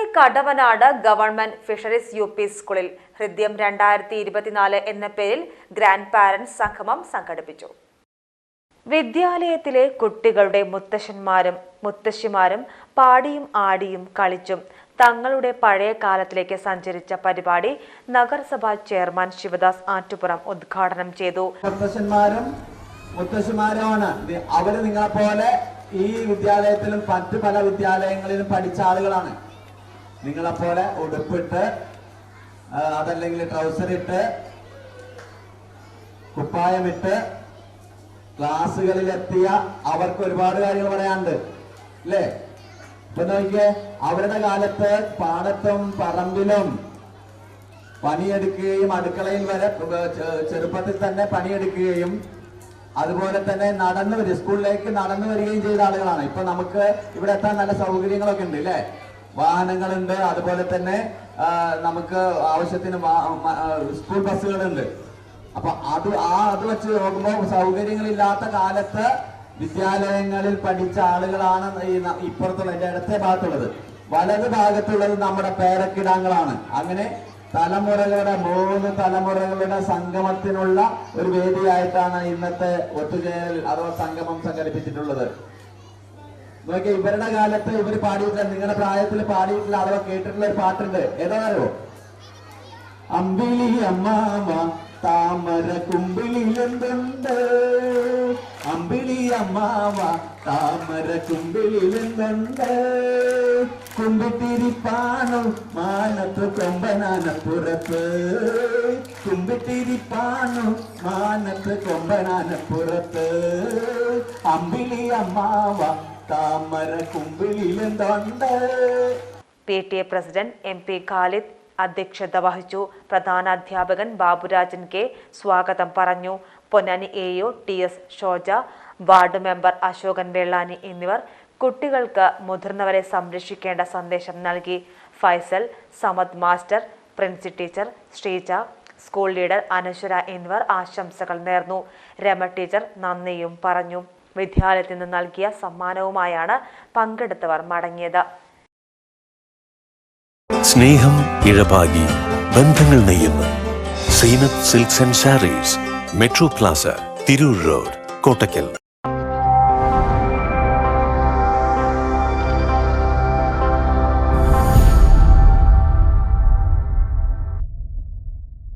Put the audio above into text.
Ponnani Kadavanad government fisheries U P സ്കൂളിൽ ഹൃദ്യം രണ്ടായിരത്തി ഇരുപത്തിനാല് എന്ന പേരിൽ ഗ്രാൻഡ് പാരന്റ്സ് സംഗമം സംഘടിപ്പിച്ചു. വിദ്യാലയത്തിലെ കുട്ടികളുടെ മുത്തശ്ശന്മാരും മുത്തശ്ശിമാരും പാടിയും ആടിയും കളിച്ചും തങ്ങളുടെ പഴയ കാലത്തിലേക്ക് സഞ്ചരിച്ച പരിപാടി നഗരസഭാ ചെയർമാൻ ശിവദാസ് ആറ്റുപുറം ഉദ്ഘാടനം ചെയ്തു. മുത്തശ്ശന്മാരും അവർ നിങ്ങളെ പോലെ ഈ വിദ്യാലയത്തിലും മറ്റു പല വിദ്യാലയങ്ങളിലും പഠിച്ച ആളുകളാണ്. നിങ്ങളെ പോലെ ഉടുപ്പിട്ട് അതല്ലെങ്കിൽ ട്രൗസർ ഇട്ട് കുപ്പായമിട്ട് ക്ലാസ്സുകളിലെത്തിയ അവർക്ക് ഒരുപാട് കാര്യങ്ങൾ പറയാനുണ്ട്. അല്ലേ ഇപ്പൊ നോക്കിയേ അവരുടെ കാലത്ത് പാടത്തും പറമ്പിലും പണിയെടുക്കുകയും അടുക്കളയിൽ വരെ ചെറുപ്പത്തിൽ തന്നെ പണിയെടുക്കുകയും അതുപോലെ തന്നെ നടന്നു വരും. സ്കൂളിലേക്ക് നടന്നു വരികയും ചെയ്ത ആളുകളാണ്. ഇപ്പൊ നമുക്ക് ഇവിടെ എത്താൻ നല്ല സൗകര്യങ്ങളൊക്കെ ഉണ്ട് അല്ലേ വാഹനങ്ങളുണ്ട്. അതുപോലെ തന്നെ നമുക്ക് ആവശ്യത്തിന് സ്കൂൾ ബസ്സുകളുണ്ട്. അപ്പൊ അത് ആ അത് വെച്ച് നോക്കുമ്പോൾ സൗകര്യങ്ങളില്ലാത്ത കാലത്ത് വിദ്യാലയങ്ങളിൽ പഠിച്ച ആളുകളാണ് ഈ ഇപ്പുറത്തുള്ള എന്റെ ഇടത്തെ ഭാഗത്തുള്ളത്. വലത് ഭാഗത്തുള്ളത് നമ്മുടെ പേരക്കിടാങ്ങളാണ്. അങ്ങനെ തലമുറകളുടെ മൂന്ന് തലമുറകളുടെ സംഗമത്തിനുള്ള ഒരു വേദിയായിട്ടാണ് ഇന്നത്തെ ഒത്തുചേരൽ അഥവാ സംഗമം സംഘടിപ്പിച്ചിട്ടുള്ളത്. നോക്കിയ ഇവരുടെ കാലത്ത് ഇവർ പാടിയിട്ടില്ല. നിങ്ങളുടെ പ്രായത്തിൽ പാടിയിട്ടില്ല അഥവാ കേട്ടിട്ടുള്ള ഒരു പാട്ടുണ്ട്. ഏതാണോ അമ്പിളി അമ്മാമ താമര കുമ്പിളിലെന്തുണ്ട് അമ്പിളി അമ്മാമ താമര കുമ്പിളിലെന്തുണ്ട് കുമ്പിട്ടിരിപ്പാണു മാനത്ത് കൊമ്പനാനപ്പുറത്ത്. കുമ്പിട്ടിരിപ്പാണു മാനത്ത് കൊമ്പനാനപ്പുറത്ത്. അമ്പിളി അമ്മാവ താമര P T A president M P Khalid അധ്യക്ഷത വഹിച്ചു. പ്രധാന അധ്യാപകൻ ബാബുരാജൻ കെ സ്വാഗതം പറഞ്ഞു. Ponnani A O T S Shoja ward member Ashokan Vellani എന്നിവർ കുട്ടികൾക്ക് മുതിർന്നവരെ സംരക്ഷിക്കേണ്ട സന്ദേശം നൽകി. Faisal Samad master Princy teacher Sreeja school leader Anaswara എന്നിവർ ആശംസകൾ നേർന്നു. രമ ടീച്ചർ നന്ദിയും പറഞ്ഞു. വിദ്യാലയത്തിൽ നിന്ന് നൽകിയ സമ്മാനവുമായാണ് പങ്കെടുത്തവർ മടങ്ങിയത്. സ്നേഹം ഇഴപാകി ബന്ധങ്ങൾ നെയ്യുന്നു Zeenath silks and saris metro plaza Tirur road Kottakkal